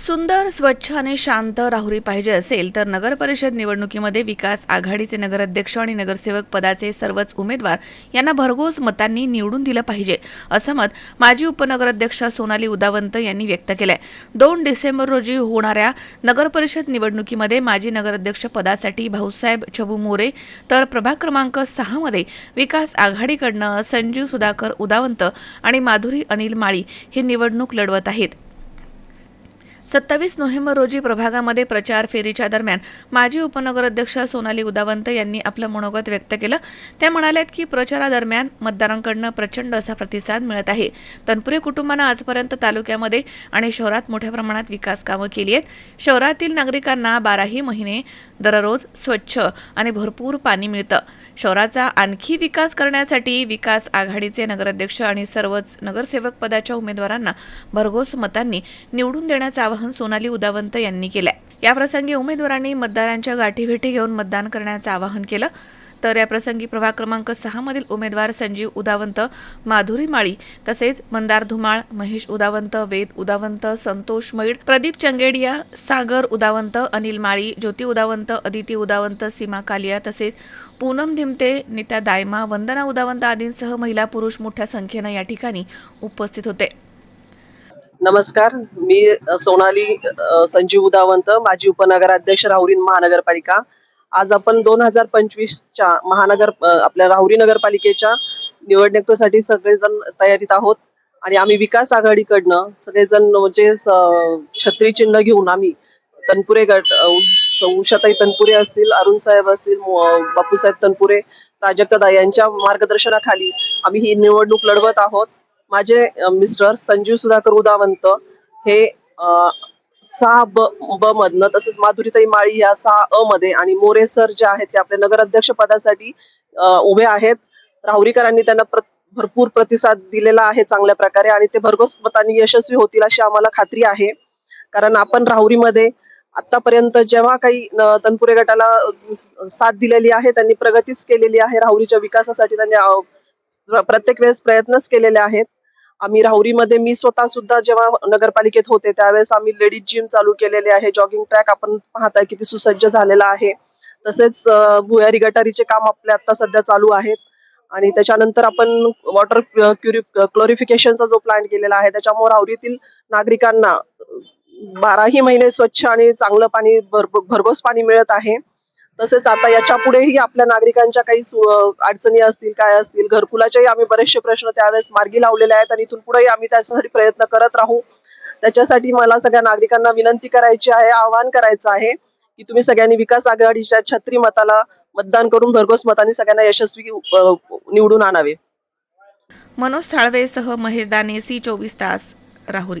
सुंदर स्वच्छ आणि शांत राहुरी पाहिजे असेल तर नगर परिषद निवडणुकीमध्ये विकास आघाडीचे नगराध्यक्ष आणि नगरसेवक पदाचे सर्वच उमेदवार यांना भरघोस मतांनी निवडून दिलं पाहिजे असं मत माजी उपनगराध्यक्ष सोनाली उदावंत यांनी व्यक्त केलंय. दोन डिसेंबर रोजी होणाऱ्या नगर परिषद निवडणुकीमध्ये माजी नगराध्यक्ष पदासाठी भाऊसाहेब छबू मोरे तर प्रभाग क्रमांक सहामध्ये विकास आघाडीकडनं संजीव सुधाकर उदावंत आणि माधुरी अनिल माळी ही निवडणूक लढवत आहेत. सत्तावीस नोव्हेंबर रोजी प्रभागामध्ये प्रचार फेरीच्या दरम्यान माजी उपनगराध्यक्ष सोनाली उदावंत यांनी आपलं मनोगत व्यक्त केलं. त्या म्हणाल्यात की प्रचारादरम्यान मतदारांकडनं प्रचंड असा प्रतिसाद मिळत आहे. तनपुरे कुटुंबानं आजपर्यंत तालुक्यामध्ये आणि शहरात मोठ्या प्रमाणात विकास कामं केली आहेत. शहरातील नागरिकांना बाराही महिने दररोज स्वच्छ आणि भरपूर पाणी मिळतं. शहराचा आणखी विकास करण्यासाठी विकास आघाडीचे नगराध्यक्ष आणि सर्वच नगरसेवक पदाच्या उमेदवारांना भरघोस मतांनी निवडून देण्याचं आवाहन सोनाली उदावंत यांनी केलंय. याप्रसंगी उमेदवारांनी मतदारांच्या गाठीभेटी घेऊन मतदान करण्याचं आवाहन केलं. तर या प्रसंगी प्रभाग क्रमांक सहामधील उमेदवार संजीव उदावंत माधुरी माळी तसेच मंदार धुमाळ महेश उदावंत वेद उदावंत संतोष मैड प्रदीप चंगेडिया सागर उदावंत अनिल माळी ज्योती उदावंत अदिती उदावंत सीमा कालिया तसेच पूनम धिमते नित्या दायमा वंदना उदावंत आदींसह महिला पुरुष मोठ्या संख्येनं या ठिकाणी उपस्थित होते. नमस्कार. मी सोनाली संजीव उदावंत माजी उपनगराध्यक्ष राहुरी महानगरपालिका. आज आपण दोन हजार पंचवीसच्या महानगर आपल्या राहुरी नगरपालिकेच्या निवडणुकीसाठी सगळेजण तयारीत आहोत. आणि आम्ही विकास आघाडीकडनं सगळेजण म्हणजे स- छत्री चिन्ह घेऊन आम्ही तनपुरे गट उषाताई तनपुरे असतील अरुण साहेब असतील बापूसाहेब तनपुरे प्राजक्तदा यांच्या मार्गदर्शनाखाली आम्ही ही निवडणूक लढवत आहोत. माझे मिस्टर संजीव सुधाकर उदावंत हे सहा ब ब मधनं तसेच माधुरीताई माळी या सहा अ मध्ये आणि मोरे सर जे आहेत ते आपल्या नगराध्यक्ष पदासाठी उभे आहेत. राहुरीकरांनी त्यांना प्र- भरपूर प्रतिसाद दिलेला आहे चांगल्या प्रकारे आणि ते भरघोस मतांनी यशस्वी होतील अशी आम्हाला खात्री आहे. कारण आपण राहुरीमध्ये आतापर्यंत जेव्हा काही तनपुरे गटाला साथ दिलेली आहे त्यांनी प्रगतीच केलेली आहे. राहुरीच्या विकासासाठी त्यांनी प्रत्येक वेळेस प्रयत्नच केलेले आहेत. आम्ही राहुरीमध्ये मी स्वतः सुद्धा जेव्हा नगरपालिकेत होते त्यावेळेस आम्ही लेडीज जिम चालू केलेले आहे. जॉगिंग ट्रॅक आपण पाहताय किती सुसज्ज झालेला आहे. तसेच भुयारी गटारीचे काम आपले आता सध्या चालू आहेत. आणि त्याच्यानंतर आपण वॉटर क्युरि क्लोरिफिकेशनचा जो प्लांट केलेला आहे त्याच्यामुळे राहुरीतील नागरिकांना बाराही महिने स्वच्छ आणि चांगलं पाणी भर- भरघोस पाणी मिळत आहे. तसेच आता याच्या पुढेही आपल्या नागरिकांच्या काही अडचणी असतील काय असतील घरकुलाचेही आम्ही बरेचसे प्रश्न त्यावेळेस मार्गी लावलेले आहेत आणि इथून पुढेही आम्ही त्याच्यासाठी प्रयत्न करत राहू. त्याच्यासाठी मला सगळ्या नागरिकांना विनंती करायची आहे आवाहन करायचं आहे की तुम्ही सगळ्यांनी विकास आघाडीच्या छत्री मताला मतदान करून भरघोस मताने सगळ्यांना यशस्वी निवडून आणावे. मनोज साळवेसह महेश दाने सी चोवीस तास राहुरी.